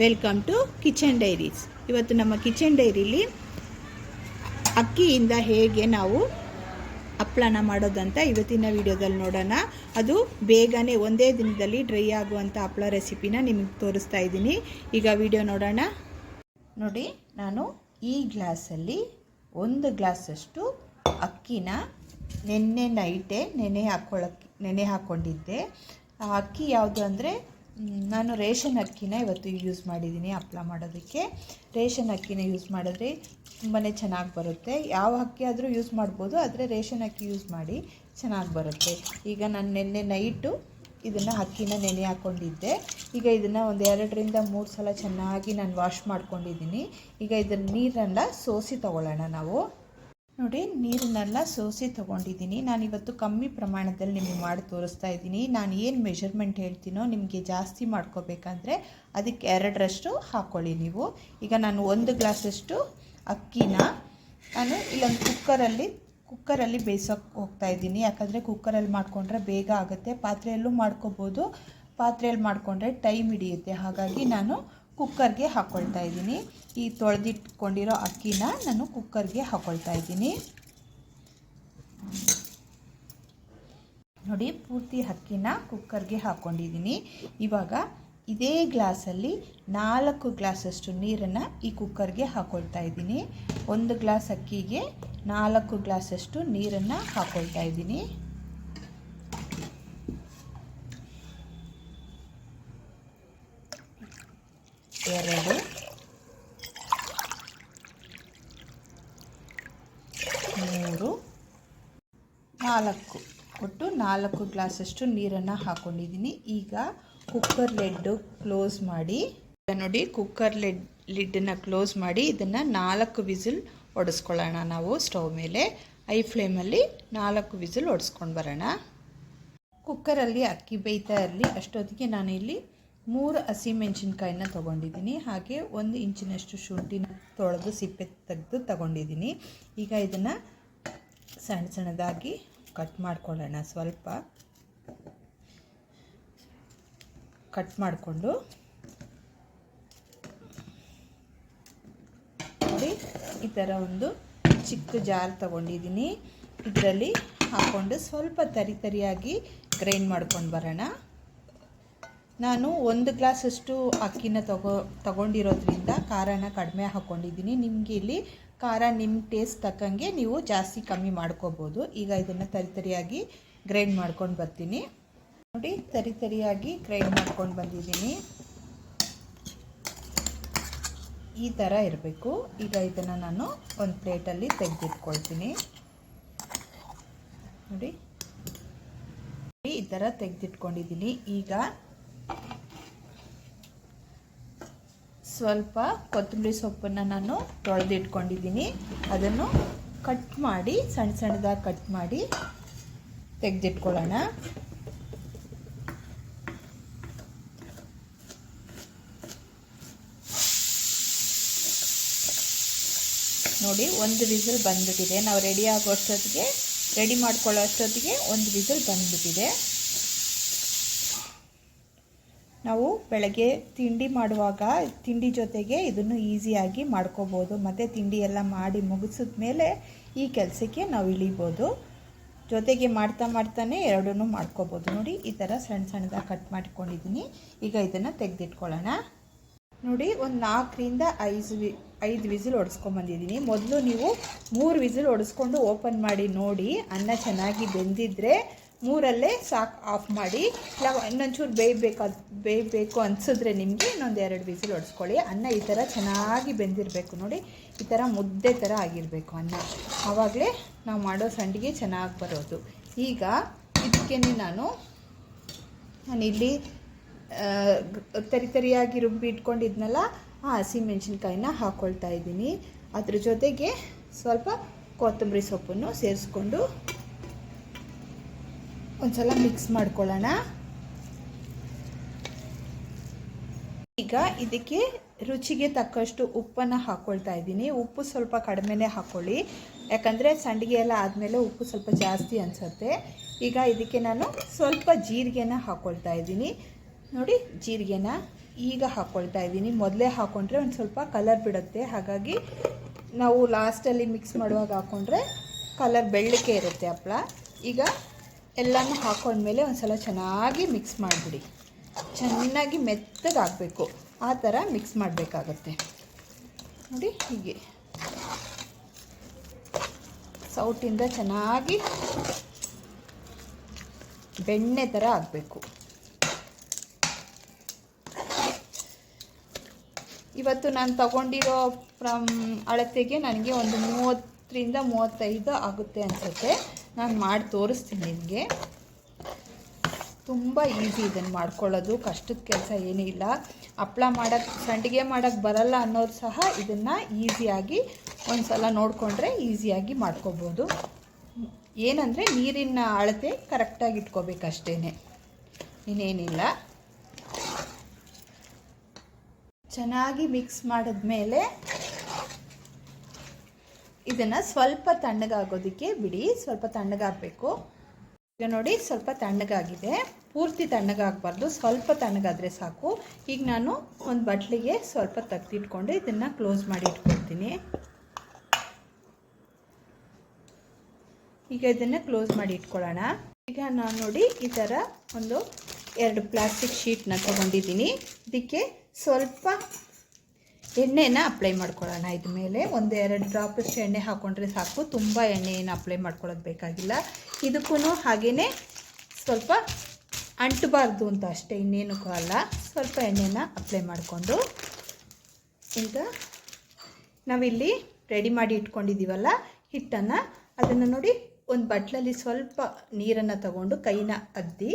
Welcome to kitchen diaries ಇವತ್ತು ನಮ್ಮ kitchen ಡೈರಿಲಿ ಅಕ್ಕಿಯಿಂದ ಹೇಗೆ ನಾವು ಹಪ್ಪಳನ ಮಾಡೋದಂತ ಇವತ್ತಿನ ವಿಡಿಯೋದಲ್ಲಿ ನೋಡೋಣ. ಅದು ಬೇಗನೆ ಒಂದೇ ದಿನದಲ್ಲಿ ಡ್ರೈ ಆಗುವಂಥ ಹಪ್ಪಳ ರೆಸಿಪಿನ ನಿಮಗೆ ತೋರಿಸ್ತಾ ಇದ್ದೀನಿ. ಈಗ ವಿಡಿಯೋ ನೋಡೋಣ. ನೋಡಿ, ನಾನು ಈ ಗ್ಲಾಸಲ್ಲಿ ಒಂದು ಗ್ಲಾಸಷ್ಟು ಅಕ್ಕಿನ ನೆನ್ನೆ ನೈಟೇ ನೆನೆ ಹಾಕ್ಕೊಳ್ಳೋಕ್ಕೆ ನೆನೆ ಹಾಕ್ಕೊಂಡಿದ್ದೆ ಆ ಅಕ್ಕಿ ಯಾವುದು ಅಂದರೆ ನಾನು ರೇಷನ್ ಅಕ್ಕಿನ ಇವತ್ತು ಯೂಸ್ ಮಾಡಿದ್ದೀನಿ ಹಪ್ಳ ಮಾಡೋದಕ್ಕೆ. ರೇಷನ್ ಅಕ್ಕಿನ ಯೂಸ್ ಮಾಡಿದ್ರೆ ತುಂಬಾ ಚೆನ್ನಾಗಿ ಬರುತ್ತೆ. ಯಾವ ಅಕ್ಕಿ ಆದರೂ ಯೂಸ್ ಮಾಡ್ಬೋದು, ಆದರೆ ರೇಷನ್ ಅಕ್ಕಿ ಯೂಸ್ ಮಾಡಿ ಚೆನ್ನಾಗಿ ಬರುತ್ತೆ. ಈಗ ನಾನು ನಿನ್ನೆ ನೈಟು ಇದನ್ನು ಅಕ್ಕಿನ ನೆನೆ ಹಾಕ್ಕೊಂಡಿದ್ದೆ ಈಗ ಇದನ್ನು ಒಂದು ಎರಡರಿಂದ ಮೂರು ಸಲ ಚೆನ್ನಾಗಿ ನಾನು ವಾಶ್ ಮಾಡ್ಕೊಂಡಿದ್ದೀನಿ. ಈಗ ಇದನ್ನು ನೀರನ್ನು ಸೋಸಿ ತಗೊಳ್ಳೋಣ ನಾವು. ನೋಡಿ ನೀರನ್ನೆಲ್ಲ ಸೋಸಿ ತೊಗೊಂಡಿದ್ದೀನಿ. ನಾನಿವತ್ತು ಕಮ್ಮಿ ಪ್ರಮಾಣದಲ್ಲಿ ನಿಮಗೆ ಮಾಡಿ ತೋರಿಸ್ತಾ ಇದ್ದೀನಿ. ನಾನು ಏನು ಮೆಷರ್ಮೆಂಟ್ ಹೇಳ್ತೀನೋ ನಿಮಗೆ ಜಾಸ್ತಿ ಮಾಡ್ಕೋಬೇಕಂದ್ರೆ ಅದಕ್ಕೆ ಎರಡರಷ್ಟು ಹಾಕ್ಕೊಳ್ಳಿ ನೀವು. ಈಗ ನಾನು ಒಂದು ಗ್ಲಾಸಷ್ಟು ಅಕ್ಕಿನ ನಾನು ಇಲ್ಲೊಂದು ಕುಕ್ಕರಲ್ಲಿ ಕುಕ್ಕರಲ್ಲಿ ಬೇಯಿಸೋಕೆ ಹೋಗ್ತಾ ಇದ್ದೀನಿ. ಯಾಕಂದರೆ ಕುಕ್ಕರಲ್ಲಿ ಮಾಡಿಕೊಂಡ್ರೆ ಬೇಗ ಆಗುತ್ತೆ. ಪಾತ್ರೆಯಲ್ಲೂ ಮಾಡ್ಕೋಬೋದು. ಪಾತ್ರೆಯಲ್ಲಿ ಮಾಡಿಕೊಂಡ್ರೆ ಟೈಮ್ ಹಿಡಿಯುತ್ತೆ. ಹಾಗಾಗಿ ನಾನು ಕುಕ್ಕರ್ಗೆ ಹಾಕ್ಕೊಳ್ತಾ ಇದ್ದೀನಿ. ಈ ತೊಳೆದಿಟ್ಕೊಂಡಿರೋ ಅಕ್ಕಿನ ನಾನು ಕುಕ್ಕರ್ಗೆ ಹಾಕ್ಕೊಳ್ತಾ ಇದ್ದೀನಿ. ನೋಡಿ, ಪೂರ್ತಿ ಅಕ್ಕಿನ ಕುಕ್ಕರ್ಗೆ ಹಾಕ್ಕೊಂಡಿದ್ದೀನಿ ಇವಾಗ ಇದೇ ಗ್ಲಾಸಲ್ಲಿ ನಾಲ್ಕು ಗ್ಲಾಸಷ್ಟು ನೀರನ್ನು ಈ ಕುಕ್ಕರ್ಗೆ ಹಾಕ್ಕೊಳ್ತಾ ಇದ್ದೀನಿ. ಒಂದು ಗ್ಲಾಸ್ ಅಕ್ಕಿಗೆ ನಾಲ್ಕು ಗ್ಲಾಸಷ್ಟು ನೀರನ್ನು ಹಾಕ್ಕೊಳ್ತಾ ಇದ್ದೀನಿ. ಎರಡು. ಮೂರು. ನಾಲ್ಕು. ಒಟ್ಟು ನಾಲ್ಕು ಗ್ಲಾಸಷ್ಟು ನೀರನ್ನು ಹಾಕ್ಕೊಂಡಿದ್ದೀನಿ ಈಗ ಕುಕ್ಕರ್ ಲೆಡ್ಡು ಕ್ಲೋಸ್ ಮಾಡಿ ನೋಡಿ ಕುಕ್ಕರ್ ಲೆಡ್ ಲಿಡ್ಡನ್ನು ಕ್ಲೋಸ್ ಮಾಡಿ, ಇದನ್ನು ನಾಲ್ಕು ವಿಸಿಲ್ ಒಡಿಸ್ಕೊಳ್ಳೋಣ ನಾವು ಸ್ಟವ್ ಮೇಲೆ. ಐ ಫ್ಲೇಮಲ್ಲಿ ನಾಲ್ಕು ವಿಸಿಲ್ ಒಡಿಸ್ಕೊಂಡು ಬರೋಣ. ಕುಕ್ಕರಲ್ಲಿ ಅಕ್ಕಿ ಬೇಯ್ತಾ ಇರಲಿ. ಅಷ್ಟೊತ್ತಿಗೆ ನಾನು ಇಲ್ಲಿ ಮೂರು ಹಸಿಮೆಣಸಿನ್ಕಾಯಿನ ತೊಗೊಂಡಿದ್ದೀನಿ. ಹಾಗೆ ಒಂದು ಇಂಚಿನಷ್ಟು ಶುಂಠಿನ ತೊಳೆದು ಸಿಪ್ಪೆ ತೆಗೆದು ತಗೊಂಡಿದ್ದೀನಿ. ಈಗ ಇದನ್ನು ಸಣ್ಣ ಸಣ್ಣದಾಗಿ ಕಟ್ ಮಾಡ್ಕೊಳ್ಳೋಣ ಸ್ವಲ್ಪ. ಕಟ್ ಮಾಡಿಕೊಂಡು ನೋಡಿ, ಈ ಥರ ಒಂದು ಚಿಕ್ಕ ಜಾರ್ ತಗೊಂಡಿದ್ದೀನಿ. ಇದರಲ್ಲಿ ಹಾಕ್ಕೊಂಡು ಸ್ವಲ್ಪ ತರಿ ತರಿಯಾಗಿ ಗ್ರೈಂಡ್ ಮಾಡ್ಕೊಂಡು ಬರೋಣ. ನಾನು ಒಂದು ಗ್ಲಾಸಷ್ಟು ಅಕ್ಕಿನ ತಗೋ, ತಗೊಂಡಿರೋದ್ರಿಂದ ಖಾರನ ಕಡಿಮೆ ಹಾಕ್ಕೊಂಡಿದ್ದೀನಿ ನಿಮಗೆ ಇಲ್ಲಿ ಖಾರ ನಿಮ್ಮ ಟೇಸ್ಟ್ ತಕ್ಕಂಗೆ ನೀವು ಜಾಸ್ತಿ ಕಮ್ಮಿ ಮಾಡ್ಕೋಬೋದು. ಈಗ ಇದನ್ನು ತರಿತರಿಯಾಗಿ ಗ್ರೈಂಡ್ ಮಾಡ್ಕೊಂಡು ಬರ್ತೀನಿ. ನೋಡಿ ತರಿತರಿಯಾಗಿ ಗ್ರೈಂಡ್ ಮಾಡ್ಕೊಂಡು ಬಂದಿದ್ದೀನಿ. ಈ ಥರ ಇರಬೇಕು. ಈಗ ಇದನ್ನು ನಾನು ಒಂದು ಪ್ಲೇಟಲ್ಲಿ ತೆಗೆದಿಟ್ಕೊಳ್ತೀನಿ. ನೋಡಿ. ಈ ಥರ ತೆಗೆದಿಟ್ಕೊಂಡಿದ್ದೀನಿ. ಈಗ ಸ್ವಲ್ಪ ಕೊತ್ತಂಬರಿ ಸೊಪ್ಪನ್ನು ನಾನು ತೊಳೆದಿಟ್ಕೊಂಡಿದ್ದೀನಿ. ಅದನ್ನು ಕಟ್ ಮಾಡಿ ಸಣ್ಣ ಸಣ್ಣದಾಗಿ ಕಟ್ ಮಾಡಿ ತೆಗೆದಿಟ್ಕೊಳ್ಳೋಣ. ನೋಡಿ, ಒಂದು ವಿಸಿಲ್ ಬಂದ್ಬಿಟ್ಟಿದೆ. ನಾವು ರೆಡಿ ಆಗೋ ಅಷ್ಟೊತ್ತಿಗೆ ರೆಡಿ ಮಾಡ್ಕೊಳ್ಳೋ ಅಷ್ಟೊತ್ತಿಗೆ ಒಂದು ವಿಸಿಲ್ ಬಂದ್ಬಿಟ್ಟಿದೆ. ನಾವು ಬೆಳಗ್ಗೆ ತಿಂಡಿ ಮಾಡುವಾಗ ತಿಂಡಿ ಜೊತೆಗೆ ಇದನ್ನು ಈಸಿಯಾಗಿ ಮಾಡ್ಕೋಬೋದು. ಮತ್ತು ತಿಂಡಿ ಎಲ್ಲ ಮಾಡಿ ಮುಗಿಸಿದ ಮೇಲೆ ಈ ಕೆಲಸಕ್ಕೆ ನಾವು ಇಳಿಬೋದು. ಜೊತೆಗೆ ಮಾಡ್ತಾ ಮಾಡ್ತಾನೆ ಎರಡನ್ನೂ ಮಾಡ್ಕೋಬೋದು. ನೋಡಿ, ಈ ಥರ ಸಣ್ಣ ಸಣ್ಣದಾಗಿ ಕಟ್ ಮಾಡ್ಕೊಂಡಿದ್ದೀನಿ ಈಗ ಇದನ್ನು ತೆಗೆದಿಟ್ಕೊಳ್ಳೋಣ. ನೋಡಿ, ಒಂದು ನಾಲ್ಕರಿಂದ ಐದು ವಿ, ಐದು ವಿಸಿಲ್ ಹೊಡೆಸ್ಕೊಂಬಂದಿದ್ದೀನಿ ಮೊದಲು ನೀವು ಮೂರು ವಿಸಿಲ್ ಹೊಡೆಸ್ಕೊಂಡು ಓಪನ್ ಮಾಡಿ ನೋಡಿ, ಅನ್ನ ಚೆನ್ನಾಗಿ ಬೆಂದಿದ್ರೆ ಮೂರಲ್ಲೇ ಸಾಕು ಆಫ್ ಮಾಡಿ. ಇಲ್ಲ ಇನ್ನೊಂಚೂರು ಬೇಯಬೇಕು ಬೇಯಬೇಕು ಅನಿಸಿದ್ರೆ ನಿಮಗೆ ಇನ್ನೊಂದು ಎರಡು ವಿಸಿಲ್ ಹೊಡೆಸ್ಕೊಳ್ಳಿ ಅನ್ನ ಈ ಥರ ಚೆನ್ನಾಗಿ ಬೆಂದಿರಬೇಕು ನೋಡಿ. ಈ ಥರ ಮುದ್ದೆ ಥರ ಆಗಿರಬೇಕು ಅನ್ನ. ಆವಾಗಲೇ ನಾವು ಮಾಡೋ ಸಂಡಿಗೆ ಚೆನ್ನಾಗಿ ಬರೋದು. ಈಗ ಇದಕ್ಕೆ ನಾನು ನಾನಿಲ್ಲಿ ತರಿ ತರಿಯಾಗಿ ರುಬ್ಬಿ ಇಟ್ಕೊಂಡಿದ್ನಲ್ಲ, ಆ ಹಸಿಮೆಣ್ಸಿನ್ಕಾಯಿನ ಹಾಕ್ಕೊಳ್ತಾ ಇದ್ದೀನಿ. ಅದ್ರ ಜೊತೆಗೆ ಸ್ವಲ್ಪ ಕೊತ್ತಂಬರಿ ಸೊಪ್ಪನ್ನು ಸೇರಿಸ್ಕೊಂಡು ಒಂದ್ಸಲ ಮಿಕ್ಸ್ ಮಾಡ್ಕೊಳ್ಳೋಣ. ಈಗ ಇದಕ್ಕೆ ರುಚಿಗೆ ತಕ್ಕಷ್ಟು ಉಪ್ಪನ್ನು ಹಾಕ್ಕೊಳ್ತಾ ಇದ್ದೀನಿ. ಉಪ್ಪು ಸ್ವಲ್ಪ ಕಡಿಮೆನೇ ಹಾಕ್ಕೊಳ್ಳಿ ಯಾಕಂದರೆ ಸಂಡಿಗೆ ಎಲ್ಲ ಆದಮೇಲೆ ಉಪ್ಪು ಸ್ವಲ್ಪ ಜಾಸ್ತಿ ಅನಿಸುತ್ತೆ. ಈಗ ಇದಕ್ಕೆ ನಾನು ಸ್ವಲ್ಪ ಜೀರಿಗೆನ ಹಾಕ್ಕೊಳ್ತಾ ಇದ್ದೀನಿ. ನೋಡಿ, ಜೀರಿಗೆನ ಈಗ ಹಾಕ್ಕೊಳ್ತಾ ಇದ್ದೀನಿ. ಮೊದಲೇ ಹಾಕ್ಕೊಂಡ್ರೆ ಒಂದು ಸ್ವಲ್ಪ ಕಲರ್ ಬಿಡುತ್ತೆ. ಹಾಗಾಗಿ ನಾವು ಲಾಸ್ಟಲ್ಲಿ ಮಿಕ್ಸ್ ಮಾಡುವಾಗ ಹಾಕ್ಕೊಂಡ್ರೆ ಕಲರ್ ಬೆಳ್ಳಕ್ಕೆ ಇರುತ್ತೆ ಹಪ್ಪಳ. ಈಗ ಎಲ್ಲನೂ ಹಾಕೊಂಡ್ಮೇಲೆ ಒಂದು ಸಲ ಚೆನ್ನಾಗಿ ಮಿಕ್ಸ್ ಮಾಡಿಬಿಡಿ. ಚೆನ್ನಾಗಿ ಮೆತ್ತಗಾಗಬೇಕು. ಆ ಥರ ಮಿಕ್ಸ್ ಮಾಡಬೇಕಾಗತ್ತೆ. ನೋಡಿ ಹೀಗೆ. ಸೌಟಿಂದ ಚೆನ್ನಾಗಿ ಬೆಣ್ಣೆ ಥರ ಆಗಬೇಕು. ಇವತ್ತು ನಾನು ತಗೊಂಡಿರೋ ಅಳತೆಗೆ ನನಗೆ ಒಂದು ಮೂವತ್ತರಿಂದ ಮೂವತ್ತೈದು ಆಗುತ್ತೆ ಅನಿಸುತ್ತೆ. ನಾನು ಮಾಡಿ ತೋರಿಸ್ತೀನಿ ನಿಮಗೆ. ತುಂಬ ಈಸಿ ಇದನ್ನು ಮಾಡ್ಕೊಳ್ಳೋದು, ಕಷ್ಟದ ಕೆಲಸ ಏನೂ ಇಲ್ಲ. ಹಪ್ಳ ಮಾಡೋಕ್ಕೆ ಸಂಡಿಗೆ ಮಾಡೋಕ್ಕೆ ಬರಲ್ಲ ಅನ್ನೋರು ಸಹ ಇದನ್ನು ಈಸಿಯಾಗಿ ಒಂದು ಸಲ ನೋಡಿಕೊಂಡ್ರೆ ಈಸಿಯಾಗಿ ಮಾಡ್ಕೋಬೋದು. ಏನಂದರೆ ನೀರಿನ ಅಳತೆ ಕರೆಕ್ಟಾಗಿ ಇಟ್ಕೋಬೇಕಷ್ಟೇ ಇನ್ನೇನಿಲ್ಲ. ಚೆನ್ನಾಗಿ ಮಿಕ್ಸ್ ಮಾಡಿದ್ಮೇಲೆ ಇದನ್ನು ಸ್ವಲ್ಪ ತಣ್ಣಗಾಗೋದಕ್ಕೆ ಬಿಡಿ. ಸ್ವಲ್ಪ ತಣ್ಣಗಾಗಬೇಕು. ಈಗ ನೋಡಿ, ಸ್ವಲ್ಪ ತಣ್ಣಗಾಗಿದೆ. ಪೂರ್ತಿ ತಣ್ಣಗಾಗಬಾರ್ದು. ಸ್ವಲ್ಪ ತಣ್ಣಗಾದರೆ ಸಾಕು. ಈಗ ನಾನು ಒಂದು ಬಟ್ಲಿಗೆ ಸ್ವಲ್ಪ ತೆಗ್ದಿಟ್ಕೊಂಡು ಇದನ್ನು ಕ್ಲೋಸ್ ಮಾಡಿ ಇಟ್ಕೊಳ್ತೀನಿ. ಈಗ ಇದನ್ನು ಕ್ಲೋಸ್ ಮಾಡಿ ಇಟ್ಕೊಳ್ಳೋಣ. ಈಗ ನಾನು ನೋಡಿ ಈ ಥರ ಒಂದು ಎರಡು ಪ್ಲಾಸ್ಟಿಕ್ ಶೀಟ್ನ ತೊಗೊಂಡಿದ್ದೀನಿ. ಇದಕ್ಕೆ ಸ್ವಲ್ಪ ಎಣ್ಣೆನ ಅಪ್ಲೈ ಮಾಡ್ಕೊಳ್ಳೋಣ ಇದ್ರ ಮೇಲೆ ಒಂದು ಎರಡು ಡ್ರಾಪಷ್ಟು ಎಣ್ಣೆ ಹಾಕ್ಕೊಂಡ್ರೆ ಸಾಕು. ತುಂಬ ಎಣ್ಣೆಯನ್ನು ಅಪ್ಲೈ ಮಾಡ್ಕೊಳ್ಳೋದು ಬೇಕಾಗಿಲ್ಲ. ಇದಕ್ಕೂ ಹಾಗೆಯೇ ಸ್ವಲ್ಪ ಅಂಟಬಾರ್ದು ಅಂತ ಅಷ್ಟೇ, ಇನ್ನೇನಕ್ಕೂ ಅಲ್ಲ. ಸ್ವಲ್ಪ ಎಣ್ಣೆನ ಅಪ್ಲೈ ಮಾಡಿಕೊಂಡು ಈಗ ನಾವಿಲ್ಲಿ ರೆಡಿ ಮಾಡಿ ಇಟ್ಕೊಂಡಿದ್ದೀವಲ್ಲ, ಹಿಟ್ಟನ್ನು ಅದನ್ನು ನೋಡಿ ಒಂದು ಬಟ್ಲಲ್ಲಿ ಸ್ವಲ್ಪ ನೀರನ್ನು ತಗೊಂಡು ಕೈನ ಅದ್ದಿ,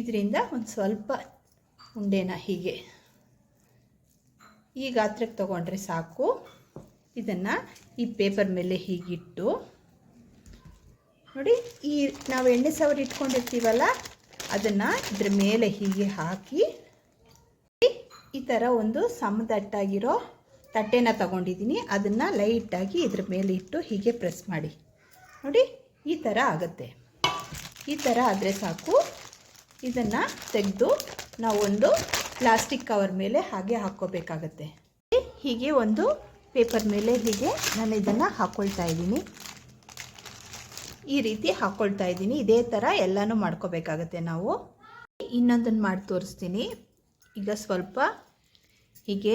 ಇದರಿಂದ ಒಂದು ಸ್ವಲ್ಪ ಉಂಡೆನ ಹೀಗೆ ಈ ಗಾತ್ರಕ್ಕೆ ತೊಗೊಂಡ್ರೆ ಸಾಕು. ಇದನ್ನು ಈ ಪೇಪರ್ ಮೇಲೆ ಹೀಗಿಟ್ಟು, ನೋಡಿ ಈ ನಾವು ಎಣ್ಣೆ ಸವರಿ ಇಟ್ಕೊಂಡಿರ್ತೀವಲ್ಲ, ಅದನ್ನು ಇದ್ರ ಮೇಲೆ ಹೀಗೆ ಹಾಕಿ, ಈ ಥರ ಒಂದು ಸಮದಟ್ಟಾಗಿರೋ ತಟ್ಟೆನ ತಗೊಂಡಿದ್ದೀನಿ ಅದನ್ನು ಲೈಟಾಗಿ ಇದ್ರ ಮೇಲೆ ಇಟ್ಟು ಹೀಗೆ ಪ್ರೆಸ್ ಮಾಡಿ. ನೋಡಿ, ಈ ಥರ ಆಗುತ್ತೆ. ಈ ಥರ ಆದರೆ ಸಾಕು. ಇದನ್ನು ತೆಗೆದು ನಾವೊಂದು ಪ್ಲಾಸ್ಟಿಕ್ ಕವರ್ ಮೇಲೆ ಹಾಗೆ ಹಾಕ್ಕೋಬೇಕಾಗತ್ತೆ. ಹೀಗೆ ಒಂದು ಪೇಪರ್ ಮೇಲೆ ಹೀಗೆ ನಾನು ಇದನ್ನು ಹಾಕ್ಕೊಳ್ತಾ ಇದ್ದೀನಿ. ಈ ರೀತಿ ಹಾಕ್ಕೊಳ್ತಾ ಇದ್ದೀನಿ. ಇದೇ ಥರ ಎಲ್ಲನೂ ಮಾಡ್ಕೋಬೇಕಾಗತ್ತೆ ನಾವು. ಇನ್ನೊಂದನ್ನು ಮಾಡಿ ತೋರಿಸ್ತೀನಿ. ಈಗ ಸ್ವಲ್ಪ ಹೀಗೆ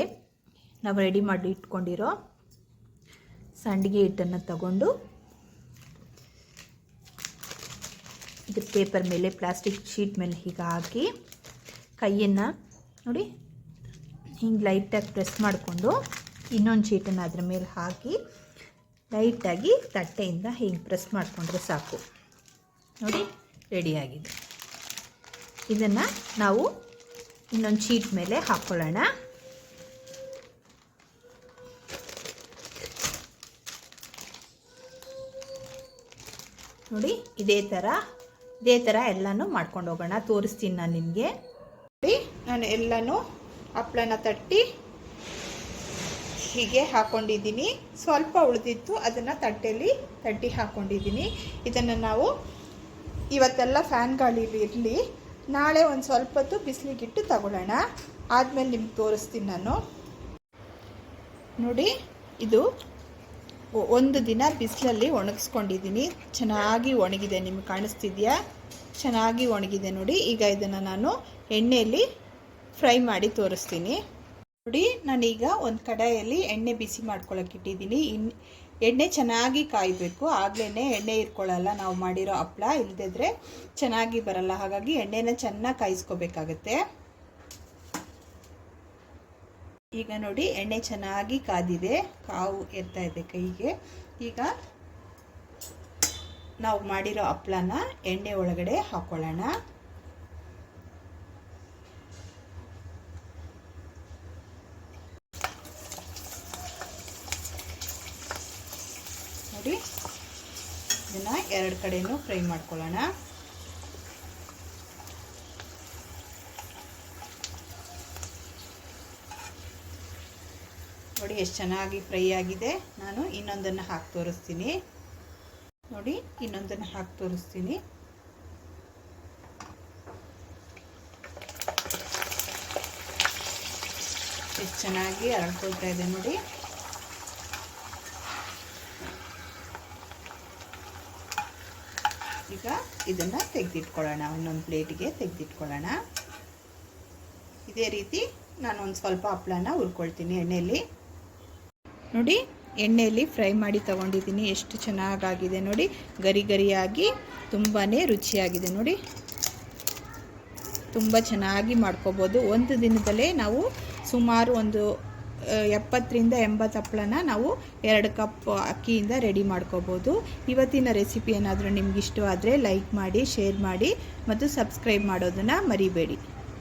ನಾವು ರೆಡಿ ಮಾಡಿ ಇಟ್ಕೊಂಡಿರೋ ಸಂಡಿಗೆ ಹಿಟ್ಟನ್ನು ತಗೊಂಡು ಇದ್ರ ಪೇಪರ್ ಮೇಲೆ ಪ್ಲಾಸ್ಟಿಕ್ ಶೀಟ್ ಮೇಲೆ ಹೀಗೆ ಹಾಕಿ ಕೈಯನ್ನು ನೋಡಿ. ಹಿಂಗೆ ಲೈಟಾಗಿ ಪ್ರೆಸ್ ಮಾಡಿಕೊಂಡು ಇನ್ನೊಂದು ಶೀಟನ್ನು ಅದ್ರ ಮೇಲೆ ಹಾಕಿ ಲೈಟಾಗಿ ತಟ್ಟೆಯಿಂದ ಹಿಂಗೆ ಪ್ರೆಸ್ ಮಾಡಿಕೊಂಡ್ರೆ ಸಾಕು. ನೋಡಿ ರೆಡಿಯಾಗಿದೆ ಇದನ್ನು ನಾವು ಇನ್ನೊಂದು ಶೀಟ್ ಮೇಲೆ ಹಾಕ್ಕೊಳ್ಳೋಣ ನೋಡಿ, ಇದೇ ಥರ ಇದೇ ಥರ ಎಲ್ಲನೂ ಮಾಡ್ಕೊಂಡು ಹೋಗೋಣ. ತೋರಿಸ್ತೀನಿ ನಾನು ನಿಮಗೆ. ನಾನು ಎಲ್ಲನೂ ಹಪ್ಪಳನ ತಟ್ಟಿ ಹೀಗೆ ಹಾಕ್ಕೊಂಡಿದ್ದೀನಿ ಸ್ವಲ್ಪ ಉಳಿದಿತ್ತು, ಅದನ್ನು ತಟ್ಟೆಯಲ್ಲಿ ತಟ್ಟಿ ಹಾಕ್ಕೊಂಡಿದ್ದೀನಿ ಇದನ್ನು ನಾವು ಇವತ್ತೆಲ್ಲ ಫ್ಯಾನ್ ಇರಲಿ, ನಾಳೆ ಒಂದು ಸ್ವಲ್ಪ ಹೊತ್ತು ಬಿಸಿಲಿಗಿಟ್ಟು ತಗೊಳ್ಳೋಣ. ಆದಮೇಲೆ ನಿಮ್ಗೆ ತೋರಿಸ್ತೀನಿ ನಾನು. ನೋಡಿ, ಇದು ಒಂದು ದಿನ ಬಿಸಿಲಲ್ಲಿ ಒಣಗಿಸ್ಕೊಂಡಿದ್ದೀನಿ. ಚೆನ್ನಾಗಿ ಒಣಗಿದೆ, ನಿಮ್ಗೆ ಕಾಣಿಸ್ತಿದ್ಯಾ? ಚೆನ್ನಾಗಿ ಒಣಗಿದೆ ನೋಡಿ. ಈಗ ಇದನ್ನು ನಾನು ಎಣ್ಣೆಯಲ್ಲಿ ಫ್ರೈ ಮಾಡಿ ತೋರಿಸ್ತೀನಿ. ನೋಡಿ, ನಾನೀಗ ಒಂದು ಕಡಾಯಲ್ಲಿ ಎಣ್ಣೆ ಬಿಸಿ ಮಾಡ್ಕೊಳ್ಳೋಕೆ ಇಟ್ಟಿದ್ದೀನಿ. ಎಣ್ಣೆ ಚೆನ್ನಾಗಿ ಕಾಯಬೇಕು. ಆಗಲೇ ಎಣ್ಣೆ ಇರ್ಕೊಳ್ಳಲ್ಲ ನಾವು ಮಾಡಿರೋ ಹಪ್ಪಳ ಇಲ್ಲದಿದ್ರೆ ಚೆನ್ನಾಗಿ ಬರಲ್ಲ. ಹಾಗಾಗಿ ಎಣ್ಣೆನ ಚೆನ್ನಾಗಿ ಕಾಯಿಸ್ಕೋಬೇಕಾಗತ್ತೆ. ಈಗ ನೋಡಿ, ಎಣ್ಣೆ ಚೆನ್ನಾಗಿ ಕಾದಿದೆ. ಕಾವು ಇರ್ತಾ ಇದೆ ಕೈಗೆ. ಈಗ ನಾವು ಮಾಡಿರೋ ಹಪ್ಪಳನ ಎಣ್ಣೆ ಒಳಗಡೆ ಹಾಕೊಳ್ಳೋಣ ನೋಡಿ ಇದನ್ನ ಕಡೆನೂ ಫ್ರೈ ಮಾಡ್ಕೊಳ್ಳೋಣ. ನೋಡಿ ಎಷ್ಟು ಚೆನ್ನಾಗಿ ಫ್ರೈ ಆಗಿದೆ. ನಾನು ಇನ್ನೊಂದನ್ನು ಹಾಕಿ ತೋರಿಸ್ತೀನಿ. ನೋಡಿ, ಇನ್ನೊಂದನ್ನು ಹಾಕಿ ತೋರಿಸ್ತೀನಿ. ಎಷ್ಟು ಚೆನ್ನಾಗಿ ಅರಳ್ಕೊಳ್ತಾ ಇದೆ ನೋಡಿ. ಈಗ ಇದನ್ನು ತೆಗೆದಿಟ್ಕೊಳ್ಳೋಣ, ಒಂದೊಂದು ಪ್ಲೇಟಿಗೆ ತೆಗೆದಿಟ್ಕೊಳ್ಳೋಣ. ಇದೇ ರೀತಿ ನಾನು ಒಂದು ಸ್ವಲ್ಪ ಹಪ್ಪಳನ ಹುರ್ಕೊಳ್ತೀನಿ ಎಣ್ಣೆಯಲ್ಲಿ ನೋಡಿ ಎಣ್ಣೆಯಲ್ಲಿ ಫ್ರೈ ಮಾಡಿ ತಗೊಂಡಿದ್ದೀನಿ, ಎಷ್ಟು ಚೆನ್ನಾಗಾಗಿದೆ ನೋಡಿ. ಗರಿ ಗರಿಯಾಗಿ ತುಂಬಾ ರುಚಿಯಾಗಿದೆ ನೋಡಿ. ತುಂಬ ಚೆನ್ನಾಗಿ ಮಾಡ್ಕೋಬೋದು. ಒಂದು ದಿನದಲ್ಲೇ ನಾವು ಸುಮಾರು ಒಂದು ಎಪ್ಪತ್ತರಿಂದ ಎಂಬತ್ತು ಹಪ್ಪಳನ ನಾವು ಎರಡು ಕಪ್ ಅಕ್ಕಿಯಿಂದ ರೆಡಿ ಮಾಡ್ಕೋಬೋದು. ಇವತ್ತಿನ ರೆಸಿಪಿ ಏನಾದರೂ ನಿಮ್ಗೆ ಇಷ್ಟವಾದರೆ ಲೈಕ್ ಮಾಡಿ, ಶೇರ್ ಮಾಡಿ ಮತ್ತು ಸಬ್ಸ್ಕ್ರೈಬ್ ಮಾಡೋದನ್ನು ಮರಿಬೇಡಿ.